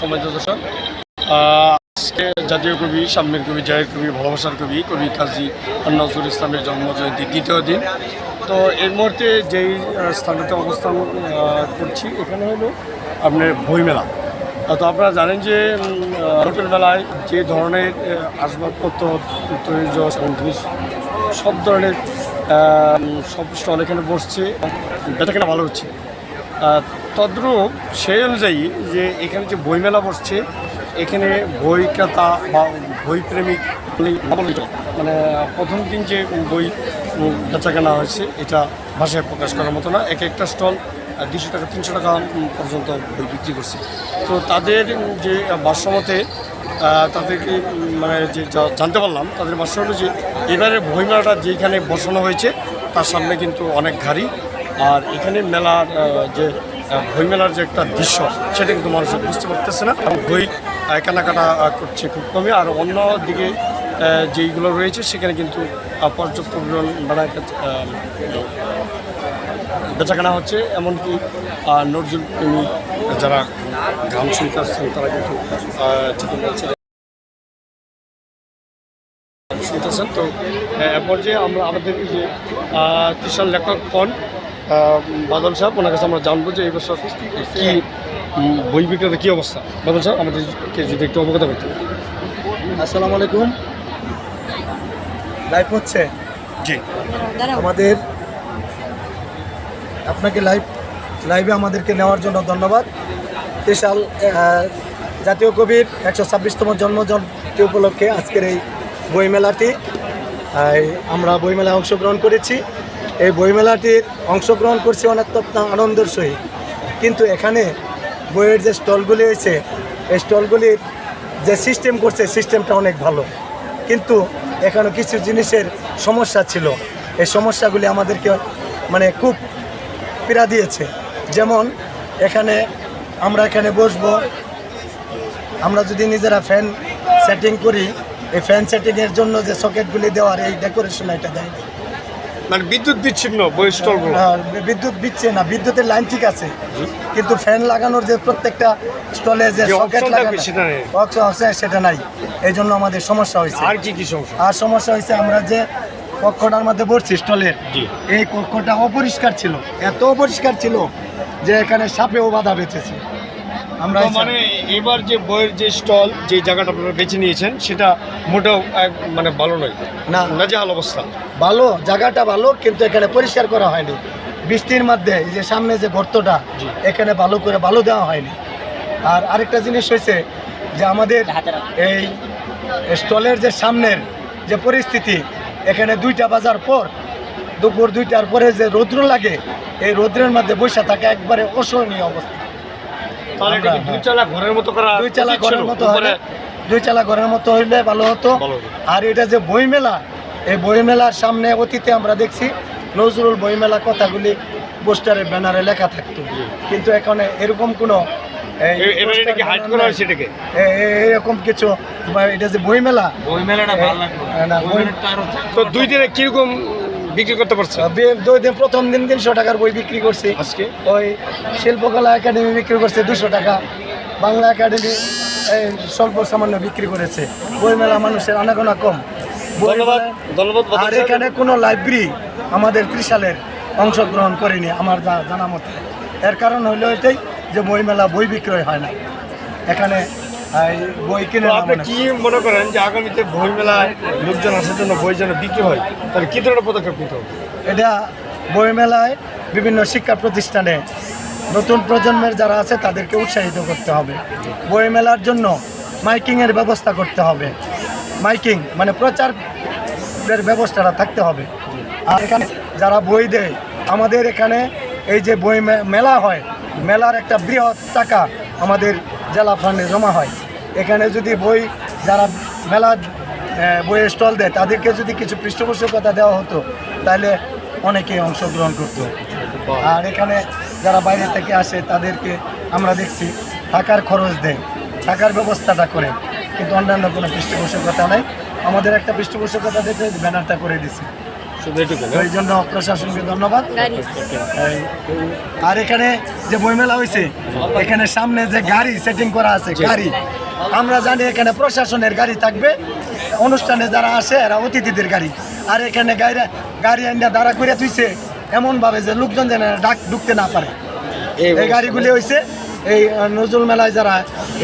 সময় দর্শক। আজকে জাতীয় কবি, সাম্যের কবি, জয়ের কবি, ভালোবাসার কবি কবি কাজী নজরুল ইসলামের জন্মজয়ন্তী দ্বিতীয় দিন। তো এই মুহূর্তে যেই স্থানটিতে অবস্থান করছি, এখানে হলো আপনার বইমেলা। তো আপনারা জানেন যে লোকের মেলায় যে ধরনের আসবাবপত্র তৈরি জিনিস সব ধরনের সব স্টল এখানে বসছে। বেটা কেনা ভালো হচ্ছে। তদ্রূপ সেই অনুযায়ী যে এখানে যে বইমেলা বসছে এখানে বই ক্রেতা বা বই প্রেমিক। মানে প্রথম দিন যে বই উম, বেচা কেনা হয়েছে এটা ভাষায় প্রকাশ করার মতো না এক একটা স্টল দুশো টাকা তিনশো টাকা পর্যন্ত বই বিক্রি করছে তো তাদের যে ভাষ্যমতে তাদেরকে মানে যে জানতে পারলাম তাদের ভাষ্য যে এবারে বইমেলাটা যেখানে বসানো হয়েছে তার সামনে কিন্তু অনেক গাড়ি আর এখানে মেলার যে বই মেলার যে একটা দৃশ্য সেটা কিন্তু মানুষ বুঝতে পারতেছে না। বই কেনাকাটা করছে খুব কমই। আর অন্য দিকে যেইগুলো রয়েছে সেখানে কিন্তু পর্যাপ্ত পরিমাণ আহ, বেচাকেনা হচ্ছে। এমনকি নজরুল প্রেমী যারা গান শুনতে আসছেন তারা কিন্তু শুনতেছেন। তো এরপর যে আমরা আমাদের যে আহ, লেখক কন বাদল সাহেব ওনার কাছে আমরা জানব যে এই বছর কি বই বিক্রেতা কী অবস্থা? বাদল সাহেব আমাদেরকে যদি একটু অবগত করতে আসসালামু আলাইকুম। লাইভ হচ্ছে? জি। আমাদের আপনাকে লাইভ লাইভে আমাদেরকে নেওয়ার জন্য ধন্যবাদ। বিশাল জাতীয় কবির একশো ছাব্বিশতম জন্মজয়ন্তী উপলক্ষে আজকের এই বইমেলাটি। আমরা বইমেলায় অংশগ্রহণ করেছি। এই বইমেলাটির অংশগ্রহণ করছি অনেক আনন্দের সহিত। কিন্তু এখানে বইয়ের যে স্টলগুলি হয়েছে এই স্টলগুলির যে সিস্টেম করছে সিস্টেমটা অনেক ভালো। কিন্তু এখানে কিছু জিনিসের সমস্যা ছিল। এই সমস্যাগুলি আমাদেরকে মানে খুব পীড়া দিয়েছে। যেমন এখানে আমরা এখানে বসবো, আমরা যদি নিজেরা ফ্যান সেটিং করি, এই ফ্যান সেটিংয়ের জন্য যে সকেটগুলি দেওয়ার এই ডেকোরেশন এটা দেয়। মানে বিদ্যুৎ বিচ্ছিন্ন বই বিদ্যুৎ দিচ্ছে না বিদ্যুতের লাইন ঠিক আছে কিন্তু ফ্যান লাগানোর যে প্রত্যেকটা স্টলে যে সকেট লাগানো সেটা আছে সেটা নাই। এই জন্য আমাদের সমস্যা হয়েছে। আর কি কি সমস্যা? আর সমস্যা হয়েছে আমরা যে কক্ষটার মধ্যে বসছি স্টলের এই কক্ষটা অপরিষ্কার ছিল এত অপরিষ্কার ছিল যে এখানে সাপেও বাধা বেঁচেছে আমরা মানে এবার যে বইয়ের যে স্টল যে জায়গাটা আপনারা বেছে নিয়েছেন সেটা মোটেও এক মানে ভালো নয়। না। নাজেহাল অবস্থা। ভালো জায়গাটা ভালো কিন্তু এখানে পরিষ্কার করা হয়নি। বৃষ্টির মধ্যে এই যে সামনে যে গর্তটা এখানে ভালো করে ভালো দেওয়া হয়নি। আর আরেকটা জিনিস হয়েছে যে আমাদের এই স্টলের যে সামনের যে পরিস্থিতি এখানে দুইটা বাজার পর দুপুর দুইটার পরে যে রৌদ্র লাগে এই রৌদ্রের মধ্যে বসে থাকা একবারে অসহনীয় অবস্থা। তাহলে এটা কি দুই চালা ঘরের মতো করা দুই চালা ঘরের মতো হলে দুই চালা ঘরের মতো হইলে ভালো হতো। আর এটা যে বইমেলা এই বইমেলার সামনে অতীতে আমরা দেখছি নজরুল বইমেলা কথাগুলি পোস্টারে ব্যানারে লেখা থাকতো। কিন্তু এখানে এরকম কোনো এরকম কিছু এটা যে বইমেলা বই মেলাটা ভালো না, বই বই- তো দুই দিনে কীরকম বিক্রি করতে পারছে? দুই দিন প্রথম দিন তিনশো টাকার বই বিক্রি করছি। আজকে? ওই শিল্পকলা একাডেমি বিক্রি করছে দুশো টাকা। বাংলা একাডেমি স্বল্প সামান্য বিক্রি করেছে। বইমেলা মানুষের আনাগোনা কম। বই আর এখানে কোনো লাইব্রেরি আমাদের ত্রিশালের অংশগ্রহণ করেনি আমার জানা মতে। এর কারণ হইল এটাই যে বইমেলা বই বিক্রয় হয় না। এখানে বই কিনে আপনি কি মনে করেন যে আগামীতে বই মেলায় লোকজন আসার জন্য বই যেন বিক্রি হয়? তাহলে কি ধরনের পদক্ষেপ নিতে হবে? এটা বইমেলায় বিভিন্ন শিক্ষা প্রতিষ্ঠানে নতুন প্রজন্মের যারা আছে তাদেরকে উৎসাহিত করতে হবে। বইমেলার জন্য মাইকিংয়ের ব্যবস্থা করতে হবে। মাইকিং মানে প্রচারের ব্যবস্থাটা থাকতে হবে। আর এখানে যারা বই দেয় আমাদের এখানে এই যে বই মেলা হয় মেলার একটা বৃহৎ টাকা আমাদের জেলা ফান্ডে জমা হয়। এখানে যদি বই, যারা মেলা বইয়ের স্টল দেয়, তাদেরকে যদি কিছু পৃষ্ঠপোষকতা দেওয়া হতো, তাহলে অনেকেই অংশগ্রহণ করতো। আর এখানে যারা বাইরে থেকে আসে, তাদেরকে আমরা দেখছি, থাকার খরচ দেয়, থাকার ব্যবস্থাটা করে। কিন্তু অন্যান্য কোনো পৃষ্ঠপোষকতা নাই। আমাদের একটা পৃষ্ঠপোষকতা দেখে ব্যানারটা করে দিছি? এই জন্য প্রশাসনকে ধন্যবাদ। আর এখানে যে বইমেলা হয়েছে এখানে সামনে যে গাড়ি সেটিং করা আছে গাড়ি আমরা জানি এখানে প্রশাসনের গাড়ি থাকবে। অনুষ্ঠানে যারা আসে এরা অতিথিদের গাড়ি। আর এখানে গাড়ি গাড়ি আইনা দাঁড়া করে তুইছে এমনভাবে যে লোকজন যেন ডাক ঢুকতে না পারে। এই গাড়িগুলি হয়েছে এই নজরুল মেলায় যারা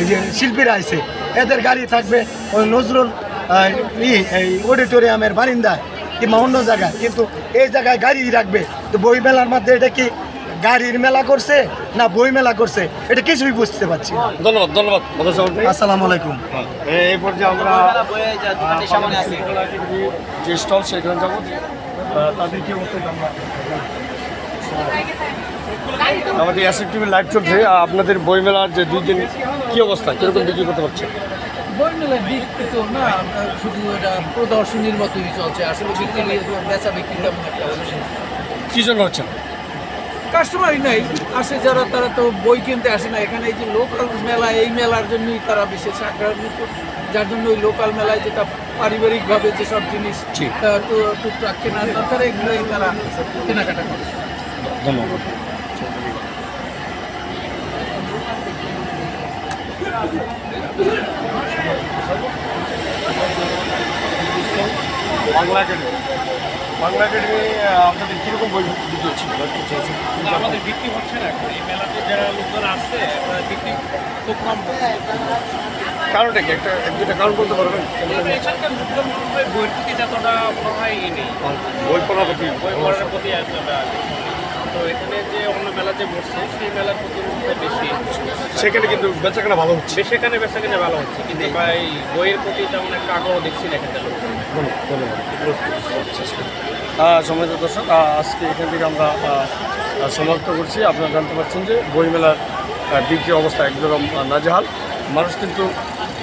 এই যে শিল্পীরা আছে এদের গাড়ি থাকবে ওই নজরুল ই এই অডিটোরিয়ামের বারিন্দায়। কিংবা অন্য জায়গায় কিন্তু এই জায়গায় গাড়ি রাখবে। তো বই মেলার মধ্যে এটা কি গাড়ির মেলা করছে না বই মেলা করছে? এটা কিছুই বুঝতে পারছি না। ধন্যবাদ ধন্যবাদ। আসসালামু আলাইকুম। এই পর্যায়ে আমরা যে স্টল সেখানে যাব। তাদেরকে আমাদের লাইভ চলছে। আপনাদের বইমেলার যে দুই দিন কী অবস্থা? কীরকম বিক্রি করতে পারছেন? বই মেলার দিক তো না শুধু এটা প্রদর্শনীর মতোই চলছে। আসলে বিক্রি বেচা বিক্রি তেমন একটা হচ্ছে কী জন্য হচ্ছে কাস্টমারই নাই। আসে যারা তারা তো বই কিনতে আসে না। এখানে এই যে লোকাল মেলা এই মেলার জন্যই তারা বিশেষ আগ্রহ যার জন্য ওই লোকাল মেলায় যেটা পারিবারিকভাবে যেসব জিনিস টুকটাক কেনার দরকার এগুলোই তারা কেনাকাটা করে। ধন্যবাদ। বাংলা একাডেমি বাংলা একাডেমি আপনাদের কীরকম বই বিক্রি হচ্ছে? আমাদের বিক্রি হচ্ছে না এখন। এই মেলাতে যারা লোকজন আসছে বিক্রি খুব কম কারণটা কি? একটা এক দুটা কারণ বলতে পারবেন? এখানকার লোকজন বইয়ের প্রতি যতটা মনে হয় ই নেই। বই পড়ার প্রতি বই পড়ার প্রতি তো এখানে যে অন্য মেলা যে বসছে সেই মেলার প্রতি হয় বেশি। সেখানে কিন্তু বেচাকেনা ভালো হচ্ছে। বেশি এখানে বেচা কিনে ভালো হচ্ছে কিন্তু বা এই বইয়ের প্রতি তেমন একটা আগ্রহ দেখছি না এখানে সময় দর্শক আজকে এখান থেকে আমরা সমাপ্ত করছি। আপনারা জানতে পারছেন যে বইমেলার বিক্রি অবস্থা একদম নাজেহাল। মানুষ কিন্তু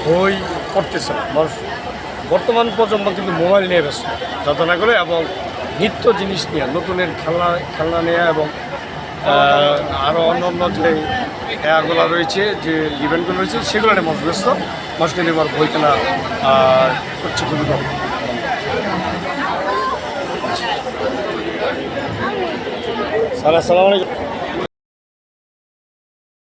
বই পড়তেছে না। মানুষ বর্তমান প্রজন্ম কিন্তু মোবাইল নিয়ে ব্যস্ত। যত না করে এবং নিত্য জিনিস নিয়ে, নতুনের খেলনা খেলনা নেওয়া এবং আরও অন্য অন্য যে এগুলো রয়েছে, যে ইভেন্টগুলো রয়েছে, সেগুলো নিয়ে ব্যস্ত মানুষ কিন্তু বই কেনা করছে খুবই কম স্যার আলাইকুম।